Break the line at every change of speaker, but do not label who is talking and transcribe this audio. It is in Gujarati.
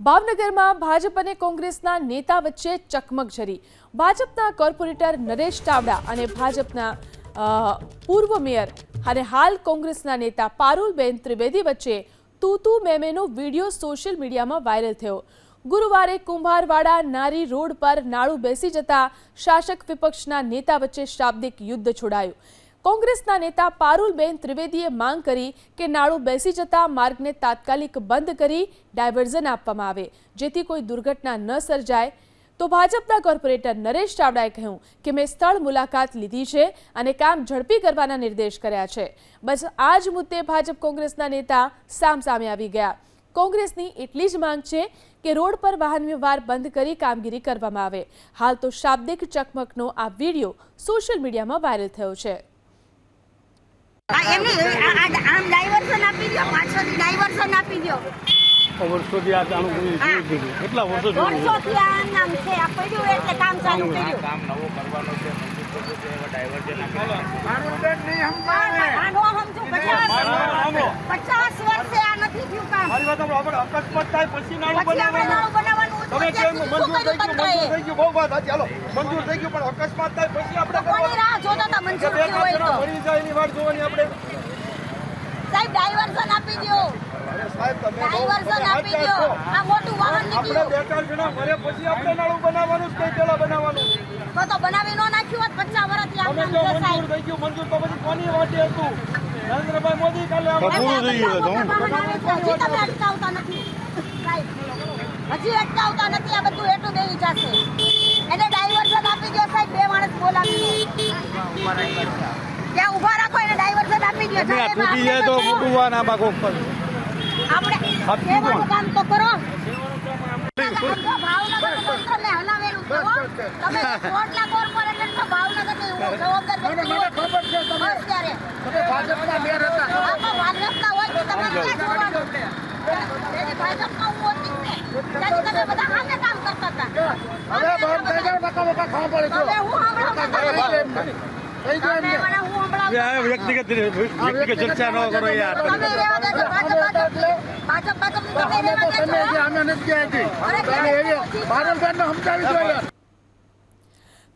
ભાવનગરમાં ભાજપ અને કોંગ્રેસના નેતા વચ્ચે ચકમકઝરી ભાજપના કોર્પોરેટર નરેશ ચાવડા અને ભાજપના પૂર્વ મેયર અને હાલ કોંગ્રેસના નેતા પારુલબેન ત્રિવેદી વચ્ચે તૂતુ, મેમેનો વીડિયો સોશિયલ મીડિયામાં વાયરલ થયો. ગુરુવારે કુંભારવાડા નારી રોડ પર નાળું બેસી જતા શાસક વિપક્ષના નેતા વચ્ચે શાબ્દિક યુદ્ધ છોડાયું. કોંગ્રેસના નેતા પારુલબેન ત્રિવેદીએ માંગ કરી કે નાળું બેસી જતા માર્ગને તાત્કાલિક બંધ કરી ડાયવર્ઝન આપવામાં આવે. જેથી કોઈ દુર્ઘટના ન સર્જાય. તો ભાજપના કોર્પોરેટર નરેશ ચાવડાએ કહ્યું કે મેં સ્થળ મુલાકાત લીધી છે અને કામ ઝડપી કરવાના નિર્દેશ કર્યા છે. બસ આ જ મુદ્દે ભાજપ કોંગ્રેસના નેતા સામસામે આવી ગયા. કોંગ્રેસની એટલી જ માંગ છે કે રોડ પર વાહન વ્યવહાર બંધ કરી કામગીરી કરવામાં આવે. હાલ તો શાબ્દિક ચકમકનો આ વીડિયો સોશિયલ મીડિયામાં વાયરલ થયો છે.
વર્ષોથી આ ચાલુ કરી
હા.
દીધું કેટલા વર્ષો સુધી
વર્ષોથી આ નામ છે આ પડ્યું એટલે કામ ચાલુ કર્યું.
કામ નવો કરવાનો છે
પચાસ વર્ષે આ નથી થયું કામ.
મારી વાત સાંભળો, આપણે અકસ્માત થાય પછી નાણું બનાવવાનું.
નવું બનાવવાનું હતું.
તમે કેમ મંજૂર થઈ ગયું મંજૂર થઈ ગયું બહુ વાત હાલો મંજૂર થઈ ગયું પણ અકસ્માત થાય
સાહેબ ડાયવર્ઝન આપી દો
અરે સાહેબ તમે બહુ
ડાયવર્ઝન આપી દો આ મોટું વાહન નીકળ્યું.
બે ચાર જણા મરે પછી આપણે નાણું બનાવવાનું જ પેલા બનાવવાનું?
તો તો બનાવી નો નાખ્યું હોત પચાસ વર્ષથી
મંજૂર થઈ ગયું મંજૂર તો પછી કોની વાટે હતું? નરેન્દ્રભાઈ મોદી કાલે આપણે.
હજી તમે અટકાવતા નથી. સાહેબ હજી અટકાવતા નથી આ બધું એટલું બેહી જશે એને ડાયવર્ઝન આપી દો સાહેબ બે માણસ બોલાવી ત્યાં ઊભા રાખો એને ડાયવર્ઝન આપી દો
તૂટી જાય તો બાકો
આપણે કામ તો કરો. ભાજપના બધા કામ કરતા હતા.
વ્યક્તિગત વ્યક્તિગત ચર્ચા ન કરો યાર.
ભાજપ, ભાજપ. તમે દેજો,
અમે નથી ગયા
અરે,